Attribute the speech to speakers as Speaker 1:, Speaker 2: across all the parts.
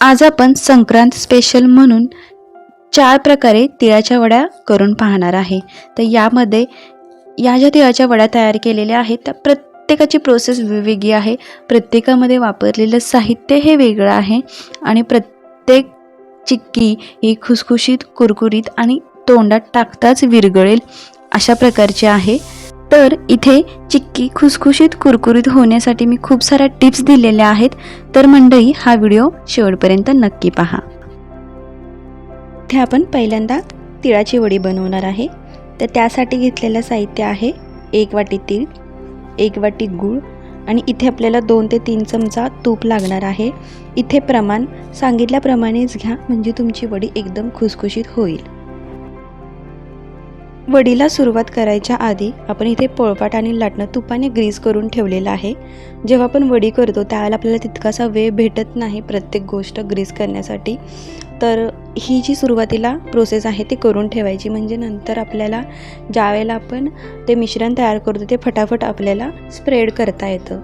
Speaker 1: आज आपण संक्रांत स्पेशल म्हणून चार प्रकारे तिळाच्या वड्या करून पाहणार आहे. तर यामध्ये या ज्या तिळाच्या वड्या तयार केलेल्या आहेत त्या प्रत्येकाची प्रोसेस वेगवेगळी आहे. प्रत्येकामध्ये वापरलेलं साहित्य हे वेगळं आहे आणि प्रत्येक चिक्की ही खुसखुशीत कुरकुरीत आणि तोंडात टाकताच विरघळेल अशा प्रकारची आहे. तर इथे चिक्की खुसखुशीत कुरकुरीत होण्यासाठी मी खूप साऱ्या टिप्स दिलेल्या आहेत. तर मंडळी हा व्हिडिओ शेवटपर्यंत नक्की पहा. इथे आपण पहिल्यांदा तिळाची वडी बनवणार आहे. तर त्यासाठी घेतलेलं साहित्य आहे एक वाटी तीळ एक वाटी गूळ आणि इथे आपल्याला दोन ते तीन चमचा तूप लागणार आहे. इथे प्रमाण सांगितल्याप्रमाणेच घ्या म्हणजे तुमची वडी एकदम खुसखुशीत होईल. वडीला सुरुवात करायच्या आधी आपण इथे पोळपाट आणि लाटणं तुपाने ग्रीस करून ठेवलेलं आहे. जेव्हा आपण वडी करतो त्यावेळेला आपल्याला तितकासा वेळ भेटत नाही प्रत्येक गोष्ट ग्रीस करण्यासाठी. तर ही जी सुरुवातीला प्रोसेस आहे ती करून ठेवायची. म्हणजे नंतर आपल्याला ज्या वेळेला आपण ते मिश्रण तयार करतो ते फटाफट आपल्याला स्प्रेड करता येतं.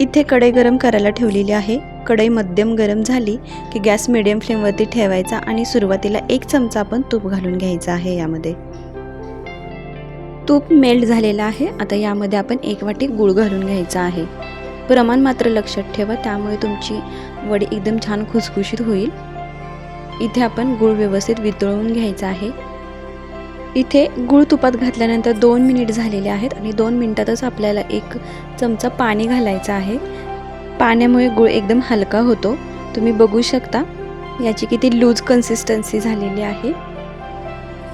Speaker 1: इथे कढई गरम करायला ठेवलेली आहे. कढई मध्यम गरम झाली की गॅस मिडियम फ्लेमवरती ठेवायचा आणि सुरुवातीला एक चमचा आपण तूप घालून घ्यायचा आहे यामध्ये. तूप मेल्ट झालेलं आहे. आता यामध्ये आपण एक वाटी गूळ घालून घ्यायचा आहे. प्रमाण मात्र लक्षात ठेवा त्यामुळे तुमची वडी एकदम छान खुसखुशीत होईल. इथे आपण गूळ व्यवस्थित वितळवून घ्यायचा आहे. इथे गूळ तुपात घातल्यानंतर दोन मिनिट झालेले आहेत आणि दोन मिनिटातच आपल्याला एक चमचा पाणी घालायचं आहे. पाण्यामुळे गूळ एकदम हलका होतो. तुम्ही बघू शकता याची किती लूज कन्सिस्टन्सी झालेली आहे.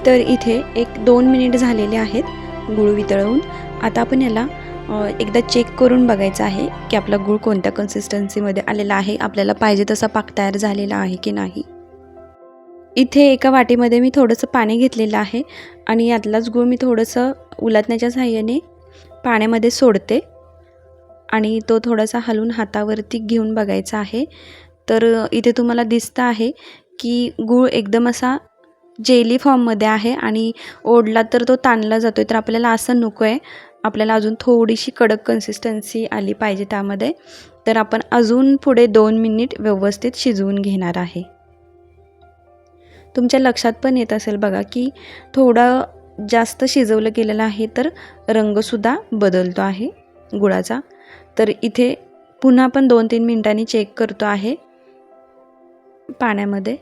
Speaker 1: तर इथे एक दोन मिनिट झालेले आहेत. गूळ वितळवून आता आपण याला एकदा चेक करून बघायचं आहे की आपला गूळ कोणत्या कन्सिस्टन्सीमध्ये आलेला आहे आपल्याला पाहिजे तसा पाक तयार झालेला आहे की नाही. इथे एका वाटीमध्ये मी थोडंसं पाणी घेतलेलं आहे आणि यातलाच गूळ मी थोडंसं उलटण्याच्या साह्याने पाण्यामध्ये सोडते आणि तो थोडासा हलवून हातावरती घेऊन बघायचा आहे. तर इथे तुम्हाला दिसतं आहे की गूळ एकदम असा जेली फॉर्ममध्ये आहे आणि ओढला तर तो ताणला जातो आहे तर आपल्याला असं नको आहे आपल्याला अजून थोडीशी कडक कन्सिस्टन्सी आली पाहिजे त्यामध्ये. तर आपण अजून पुढे दोन मिनिट व्यवस्थित शिजवून घेणार आहे. तुमच्या लक्षात पण येत असेल बघा की थोडं जास्त शिजवलं गेलेलं आहे तर रंगसुद्धा बदलतो आहे गुळाचा. तर इथे पुन्हा पण दोन तीन मिनिटांनी चेक करतो आहे. पाण्यामध्ये.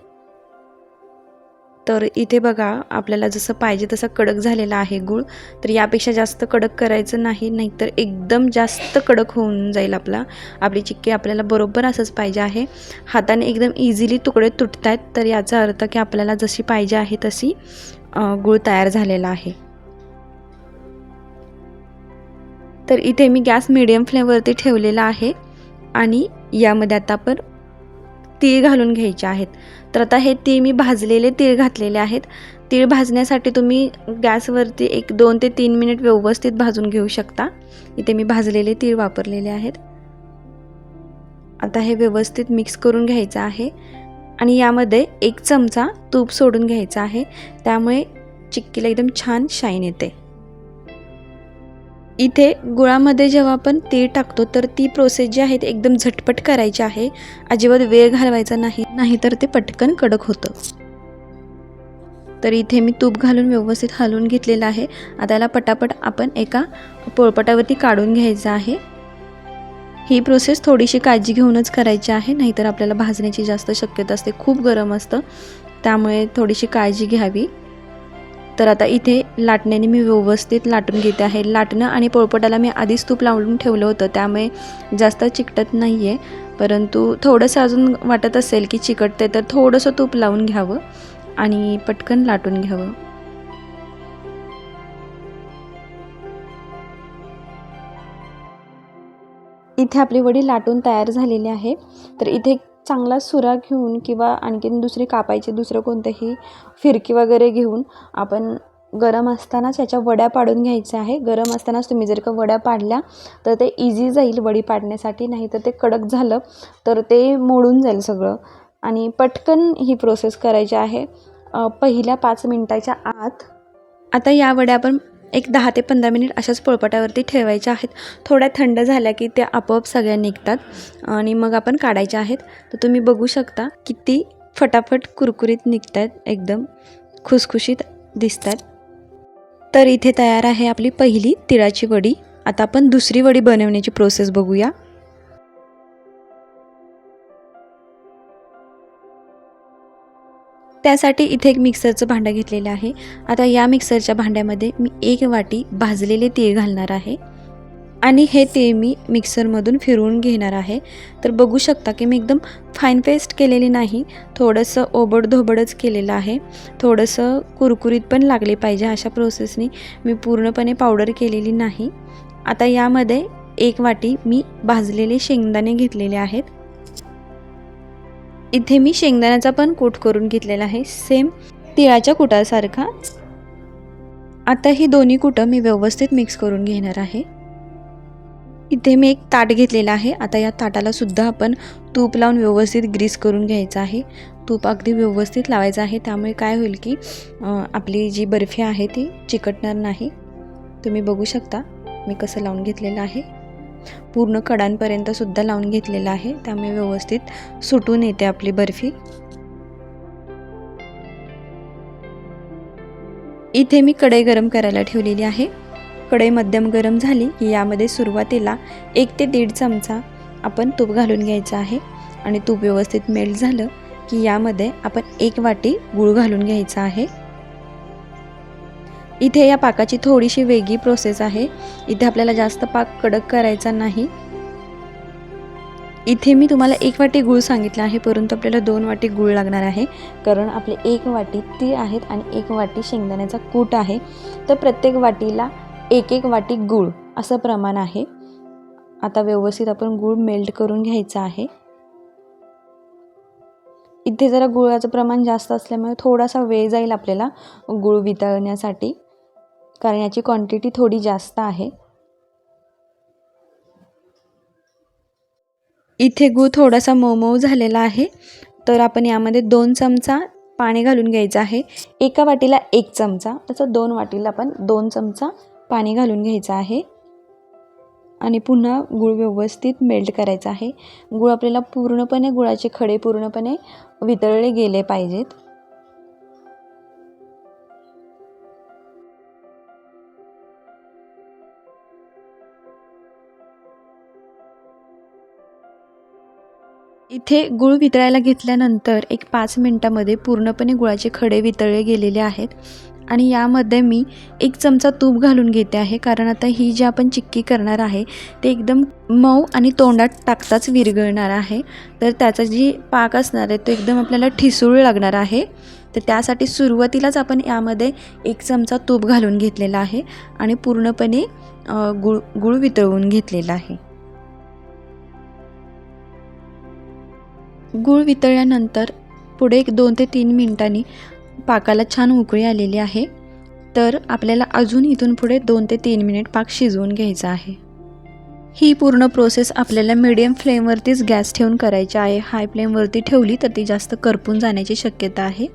Speaker 1: तर इथे बघा आपल्याला जसं पाहिजे तसं कडक झालेला आहे गूळ. तर यापेक्षा जास्त कडक करायचं नाही नाहीतर एकदम जास्त कडक होऊन जाईल आपला. आपली चिक्की आपल्याला बरोबर असंच पाहिजे आहे. हाताने एकदम इझिली तुकडे तुटत आहेत तर याचा अर्थ की आपल्याला जशी पाहिजे आहे तशी गूळ तयार झालेला आहे. तर इथे मी गॅस मिडियम फ्लेमवरती ठेवलेला आहे आणि यामध्ये आता आपण तीळ घालून घ्यायचे आहेत. तर आता हे तीळ मी भाजलेले तीळ घातलेले आहेत. तीळ भाजण्यासाठी तुम्ही गॅसवरती एक दोन ते तीन मिनिट व्यवस्थित भाजून घेऊ शकता. इथे मी भाजलेले तीळ वापरलेले आहेत. आता हे व्यवस्थित मिक्स करून घ्यायचं आहे. आणि यामध्ये एक चमचा तूप सोडून घ्यायचा आहे. त्यामुळे चिक्कीला एकदम छान शाईन येते. इथे गुळामध्ये जेव्हा आपण तीळ टाकतो तर ती प्रोसेस जी आहे ती एकदम झटपट करायची आहे. अजिबात वेळ घालवायचा नाही नाहीतर ते पटकन कडक होतं. तर इथे मी तूप घालून व्यवस्थित हलवून घेतलेलं आहे. आता याला पटापट आपण एका पोळपटावरती काढून घ्यायचं आहे. ही प्रोसेस थोडीशी काळजी घेऊनच करायची आहे नाहीतर आपल्याला भाजण्याची जास्त शक्यता असते. खूप गरम असतं त्यामुळे थोडीशी काळजी घ्यावी. तर आता इथे लाटण्याने मी व्यवस्थित लाटून घेते आहे. लाटणं आणि पोळपटाला मी आधीच तूप लावून ठेवलं होतं त्यामुळे जास्त चिकटत नाही आहे परंतु थोडंसं अजून वाटत असेल की चिकटते तर थोडंसं तूप लावून घ्यावं आणि पटकन लाटून घ्यावं. इथे आपली वडी लाटून तयार झालेली आहे. तर इथे चांगला सुरा घेऊन किंवा आणखीन दुसरी कापायची दुसरं कोणतंही फिरकी वगैरे घेऊन आपण गरम असतानाच याच्या वड्या पाडून घ्यायच्या आहे. गरम असतानाच तुम्ही जर का वड्या पाडल्या तर ते इझी जाईल वडी पाडण्यासाठी. नाही तर ते कडक झालं तर ते मोडून जाईल सगळं. आणि पटकन ही प्रोसेस करायची आहे. पहिल्या पाच मिनटाच्या आत. आता या वड्या आपण एक दहा ते पंधरा मिनिट अशाच पोळपाटावरती ठेवायच्या आहेत. थोड्या थंड झाल्या की त्या आपोआप सगळ्या निघतात. आणि मग आपण काढायच्या आहेत. तर तुम्ही बघू शकता किती फटाफट कुरकुरीत निघत आहेत एकदम खुसखुशीत दिसतात तर इथे तयार आहे आपली पहिली तिळाची वडी. आता आपण दुसरी वडी बनवण्याची प्रोसेस बघूया. त्यासाठी इथे एक मिक्सरचं भांडं घेतलेलं आहे. आता या मिक्सरच्या भांड्यामध्ये मी एक वाटी भाजलेले तीळ घालणार आहे. आणि हे तीळ मी मिक्सरमधून फिरवून घेणार आहे. तर बघू शकता की मी एकदम फाईन पेस्ट केलेली नाही. थोडंसं ओबडधोबडच केलेलं आहे. थोडंसं कुरकुरीत पण लागले पाहिजे अशा प्रोसेसनी मी पूर्णपणे पावडर केलेली नाही. आता यामध्ये एक वाटी मी भाजलेले शेंगदाणे घेतलेले आहेत. इथे मी शेंगदाण्याचा पण कूट करून घेतलेला आहे सेम तिळाच्या कुटासारखा. आता ही दोन्ही कुटं मी व्यवस्थित मिक्स करून घेणार आहे. इथे मी एक ताट घेतलेलं आहे आता या ताटाला सुद्धा आपण तूप लावून व्यवस्थित ग्रीस करून घ्यायचं आहे. तूप अगदी व्यवस्थित लावायचं आहे त्यामुळे काय होईल की आपली जी बर्फी आहे ती चिकटणार नाही. तुम्ही बघू शकता मी कसं लावून घेतलेलं आहे. पूर्ण कडांपर्यंत सुद्धा लावून घेतलेलं आहे. त्यामुळे व्यवस्थित सुटून येते आपली बर्फी. इथे मी कढई गरम करायला ठेवलेली आहे. कढई मध्यम गरम झाली की यामध्ये सुरुवातीला एक ते दीड चमचा आपण तूप घालून घ्यायचं आहे. आणि तूप व्यवस्थित मेल्ट झालं की यामध्ये आपण एक वाटी गूळ घालून घ्यायचा आहे. इथे या पाकाची थोडीशी वेगळी प्रोसेस आहे. इथे आपल्याला जास्त पाक कडक करायचा नाही. इथे मी तुम्हाला एक वाटी गूळ सांगितलं आहे परंतु आपल्याला दोन वाटी गूळ लागणार आहे. कारण आपले एक वाटी तीळ आहेत आणि एक वाटी शेंगदाण्याचा कूट आहे. तर प्रत्येक वाटीला एक एक वाटी गूळ असं प्रमाण आहे. आता व्यवस्थित आपण गूळ मेल्ट करून घ्यायचा आहे. इथे जरा गुळाचं प्रमाण जास्त असल्यामुळे थोडासा वेळ जाईल आपल्याला गूळ वितळण्यासाठी. कारण याची क्वांटिटी थोडी जास्त आहे. इथे गूळ थोडासा मऊ मऊ झालेला आहे. तर आपण यामध्ये दोन चमचा पाणी घालून घ्यायचं आहे. एका वाटीला एक चमचा तसं दोन वाटीला आपण दोन चमचा पाणी घालून घ्यायचं आहे. आणि पुन्हा गूळ व्यवस्थित मेल्ट करायचा आहे. गूळ आपल्याला पूर्णपणे गुळाचे खडे पूर्णपणे वितळले गेले पाहिजेत. इथे गुळ वितळायला घेतल्यानंतर एक पाच मिनटामध्ये पूर्णपणे गुळाचे खडे वितळले गेलेले आहेत. आणि यामध्ये मी एक चमचा तूप घालून घेते आहे कारण आता ही जी आपण चिक्की करणार आहे ते एकदम मऊ आणि तोंडात टाकताच विरघळणार आहे. तर त्याचा जी पाक असणार आहे तो एकदम आपल्याला ठिसूळ लागणार आहे. तर त्यासाठी सुरुवातीलाच आपण यामध्ये एक चमचा तूप घालून घेतलेला आहे आणि पूर्णपणे गुळ गुळ वितळवून घेतलेला आहे. गूळ वितळल्यानंतर पुढे एक दोन ते तीन मिनटांनी पाकाला छान उकळी आलेली आहे. तर आपल्याला अजून इथून पुढे दोन ते तीन मिनिट पाक शिजवून घ्यायचा आहे. ही पूर्ण प्रोसेस आपल्याला मिडियम फ्लेमवरतीच गॅस ठेवून करायची आहे. हाय फ्लेमवरती ठेवली तर ती जास्त करपून जाण्याची शक्यता आहे.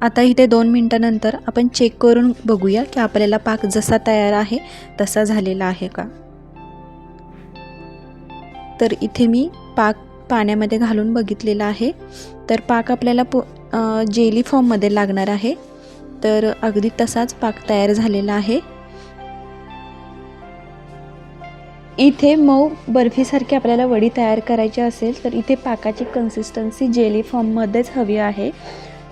Speaker 1: आता इथे दोन मिनटानंतर आपण चेक करून बघूया की आपल्याला पाक जसा तयार आहे तसा झालेला आहे का. तर इथे मी पाक पाण्यामध्ये घालून बघितलेला आहे. तर पाक आपल्याला पो जेली फॉर्ममध्ये लागणार आहे. तर अगदी तसाच पाक तयार झालेला आहे. इथे मऊ बर्फीसारखी आपल्याला वडी तयार करायची असेल तर इथे पाकाची कन्सिस्टन्सी जेली फॉर्ममध्येच हवी आहे.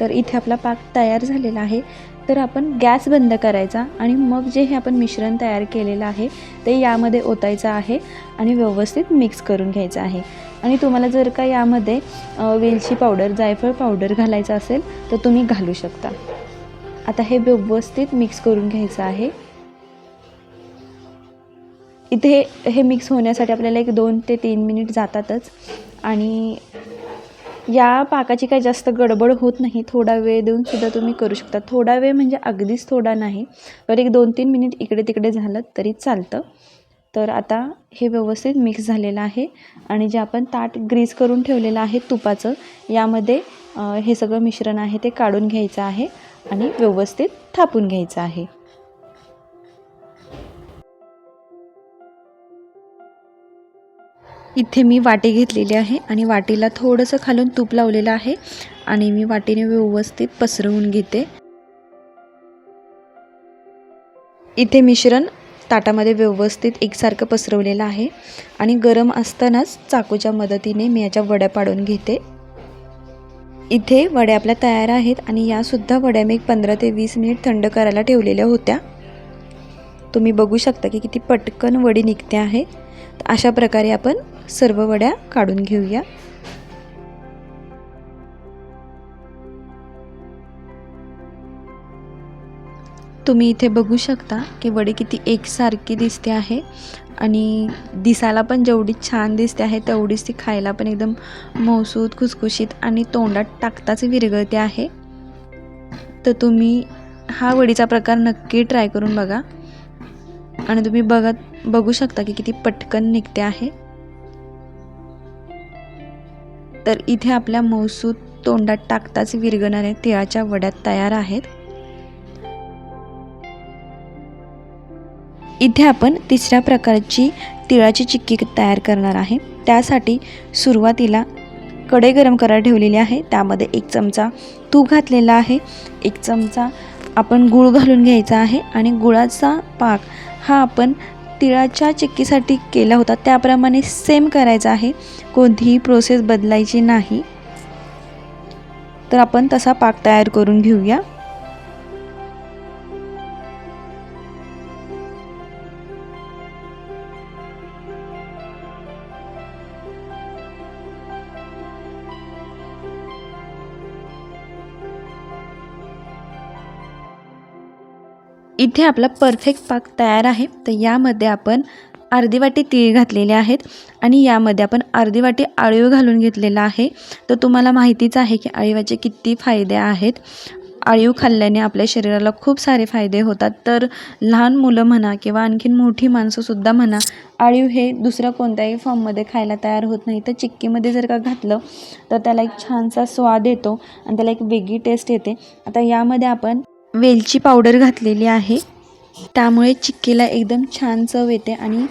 Speaker 1: तर इथे आपला पाक तयार झालेला आहे. तर आपण गॅस बंद करायचा आणि मग जे हे आपण मिश्रण तयार केलेलं आहे ते यामध्ये ओतायचं आहे आणि व्यवस्थित मिक्स करून घ्यायचं आहे. आणि तुम्हाला जर का यामध्ये वेलची पावडर जायफळ पावडर घालायचं असेल तर तुम्ही घालू शकता. आता हे व्यवस्थित मिक्स करून घ्यायचं आहे. इथे हे मिक्स होण्यासाठी आपल्याला एक दोन ते तीन मिनिट जातातच आणि या पाकाची काही जास्त गडबड होत नाही. थोडा वेळ देऊन सुद्धा तुम्ही करू शकता. थोडा वेळ म्हणजे अगदीच थोडा नाही. तर एक दोन तीन मिनिट इकडे तिकडे झालं तरी चालतं. तर आता हे व्यवस्थित मिक्स झालेलं आहे. आणि जे आपण ताट ग्रीस करून ठेवलेलं आहे तुपाचं यामध्ये हे सगळं मिश्रण आहे ते काढून घ्यायचं आहे आणि व्यवस्थित थापून घ्यायचं आहे. इथे मी वाटी घेतलेली आहे आणि वाटीला थोडंसं खालून तूप लावलेलं आहे आणि मी वाटीने व्यवस्थित पसरवून घेते. इथे मिश्रण ताटामध्ये व्यवस्थित एकसारखं पसरवलेलं आहे आणि गरम असतानाच चाकूच्या मदतीने मी याच्या वड्या पाडून घेते. इथे वड्या आपल्या तयार आहेत आणि यासुद्धा वड्या मी एक पंधरा ते वीस मिनिट थंड करायला ठेवलेल्या होत्या. तुम्ही बघू शकता की किती पटकन वडी निघते आहे. अशा प्रकारे आपण सर्व वड्या काढून घेऊया. तुम्ही इथे बघू शकता की वडी किती एकसारखी दिसते आहे आणि दिसायला पण जेवढी छान दिसते आहे तेवढीच ती खायला पण एकदम मौसूद खुसखुशीत आणि तोंडात टाकताच विरघळते आहे. तर तुम्ही हा वडीचा प्रकार नक्की ट्राय करून बघा. आणि तुम्ही बघत बघू शकता की किती पटकन निघते आहे. तर इथे आपल्या मौसूद तोंडात टाकताच विरघळणाऱ्या तिळाच्या वड्यात तयार आहेत. इथे आपण तिसऱ्या प्रकारची तिळाची चिक्की तयार करणार आहे. त्यासाठी सुरुवातीला कडे गरम करायला ठेवलेली आहे. त्यामध्ये एक चमचा तूप घातलेला आहे. एक चमचा आपण गूळ घालून घ्यायचा आहे आणि गुळाचा पाक हा आपण तिळाच्या चिक्कीसाठी केला होता. त्याप्रमाणे सेम करायचा आहे. कोणतीही प्रोसेस बदलायची नाही. तर आपण तसा पाक तयार करून घेऊया. इथे आपला परफेक्ट पाक तयार आहे. तर यामध्ये आपण अर्धी वाटी तीळ घातलेले आहेत आणि यामध्ये आपण अर्धी वाटी आळीव घालून घेतलेला आहे. तर तुम्हाला माहितीच आहे की आळीवाचे किती फायदे आहेत. आळीव खाल्ल्याने आपल्या शरीराला खूप सारे फायदे होतात. तर लहान मुलं म्हणा किंवा आणखीन मोठी माणसंसुद्धा म्हणा आळीव हे दुसऱ्या कोणत्याही फॉर्ममध्ये खायला तयार होत नाही. तर चिक्कीमध्ये जर का घातलं तर त्याला एक छानसा स्वाद येतो आणि त्याला एक वेगळी टेस्ट येते. आता यामध्ये आपण वेलची पावडर घातलेली आहे. त्यामुळे चिक्कीला एकदम छान चव येते आणि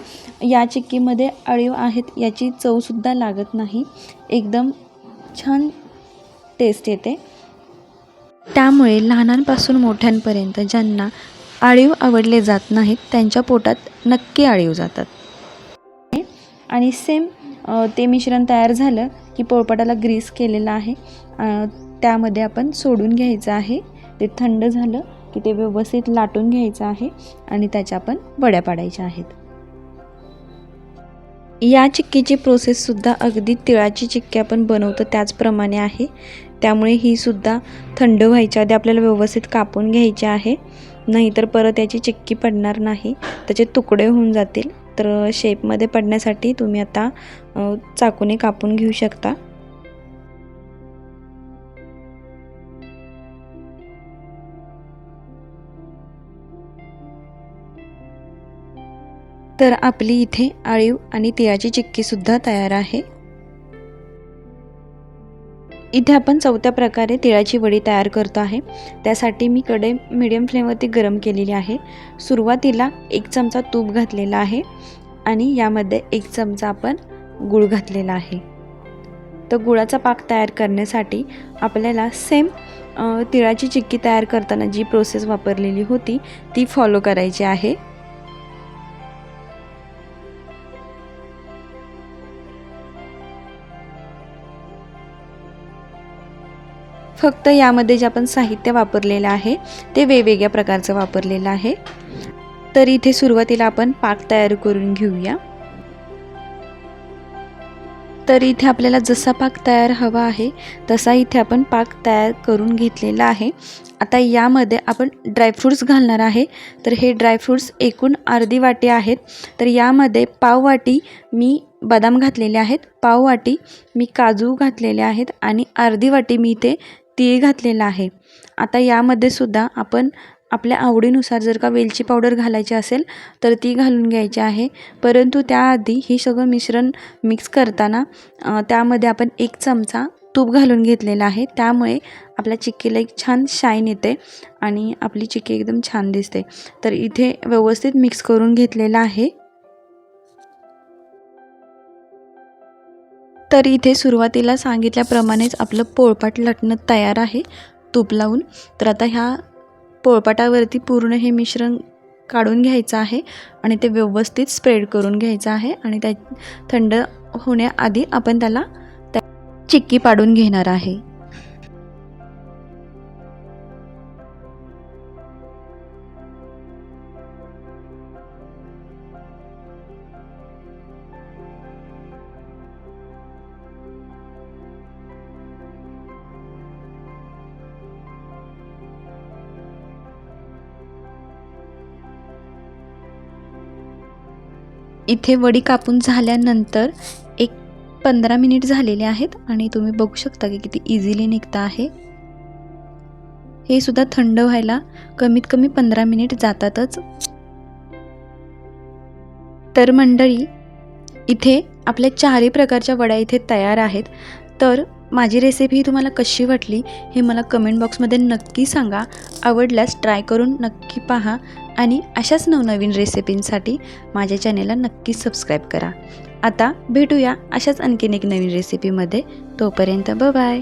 Speaker 1: या चिक्कीमध्ये अळीव आहेत याची चवसुद्धा लागत नाही. एकदम छान टेस्ट येते. त्यामुळे लहानांपासून मोठ्यांपर्यंत ज्यांना आळीव आवडले जात नाहीत त्यांच्या पोटात नक्की आळीव जातात. आणि सेम ते मिश्रण तयार झालं की पोळपाटाला ग्रीस केलेलं आहे. त्यामध्ये आपण सोडून घ्यायचं आहे. ते थंड झालं की ते व्यवस्थित लाटून घ्यायचं आहे आणि त्याच्या आपण वड्या पाडायच्या आहेत. या चिक्कीची प्रोसेससुद्धा अगदी तिळाची चिक्की आपण बनवतो त्याचप्रमाणे आहे. त्यामुळे ही सुद्धा थंड व्हायच्या आधी आपल्याला व्यवस्थित कापून घ्यायची आहे. नाहीतर परत याची चिक्की पडणार नाही. त्याचे तुकडे होऊन जातील. तर शेपमध्ये पडण्यासाठी तुम्ही आता चाकूने कापून घेऊ शकता. तर आपली इथे आळीव आणि तिळाची चिक्कीसुद्धा तयार आहे. इथे आपण चौथ्या प्रकारे तिळाची वडी तयार करतो आहे. त्यासाठी मी कडे मिडियम फ्लेमवरती गरम केलेली आहे. सुरुवातीला एक चमचा तूप घातलेला आहे आणि यामध्ये एक चमचा आपण गूळ घातलेला आहे. तर गुळाचा पाक तयार करण्यासाठी आपल्याला सेम तिळाची चिक्की तयार करताना जी प्रोसेस वापरलेली होती ती फॉलो करायची आहे. फक्त यामध्ये जे आपण साहित्य वापरलेलं आहे ते वेगवेगळ्या प्रकारचं वापरलेलं आहे. तर इथे सुरुवातीला आपण पाक तयार करून घेऊया. तर इथे आपल्याला जसा पाक तयार हवा आहे तसा इथे आपण पाक तयार करून घेतलेला आहे. आता यामध्ये आपण ड्रायफ्रूट्स घालणार आहे. तर हे ड्रायफ्रूट्स एकूण अर्धी वाटी आहेत. तर यामध्ये पाव वाटी मी बदाम घातलेले आहेत पाव वाटी मी काजू घातलेले आहेत आणि अर्धी वाटी मी इथे तीळ घातलेला आहे. आता यामध्ये सुद्धा आपण आपल्या आवडीनुसार जर का वेलची पावडर घालायची असेल तर ती घालून घ्यायची आहे. परंतु त्याआधी हे सगळं मिश्रण मिक्स करताना त्यामध्ये आपण एक चमचा तूप घालून घेतलेला आहे. त्यामुळे आपल्या चिक्कीला एक छान शाईन येते आणि आपली चिक्की एकदम छान दिसते. तर इथे व्यवस्थित मिक्स करून घेतलेलं आहे. तर इथे सुरुवातीला सांगितल्याप्रमाणेच आपलं पोळपाट लटणं तयार आहे तूप लावून. तर आता ह्या पोळपाटावरती पूर्ण हे मिश्रण काढून घ्यायचं आहे आणि ते व्यवस्थित स्प्रेड करून घ्यायचं आहे आणि त्या थंड होण्याआधी आपण त्याला त्या चिक्की पाडून घेणार आहे. इथे वडी कापून झाल्यानंतर एक पंधरा मिनिट झालेले आहेत आणि तुम्ही बघू शकता की किती इझिली निघतं आहे. हे सुद्धा थंड व्हायला कमीत कमी पंधरा मिनिट जातातच. तर मंडळी इथे आपल्या चारही प्रकारच्या वड्या इथे तयार आहेत. तर माझी रेसिपी तुम्हाला कशी वाटली हे मला कमेंट बॉक्समध्ये नक्की सांगा. आवडल्यास ट्राय करून नक्की पहा. आणि अशाच नवनवीन रेसिपींसाठी माझ्या चॅनेलला नक्की सबस्क्राईब करा. आता भेटूया अशाच आणखीन एक नवीन रेसिपीमध्ये. तोपर्यंत ब बाय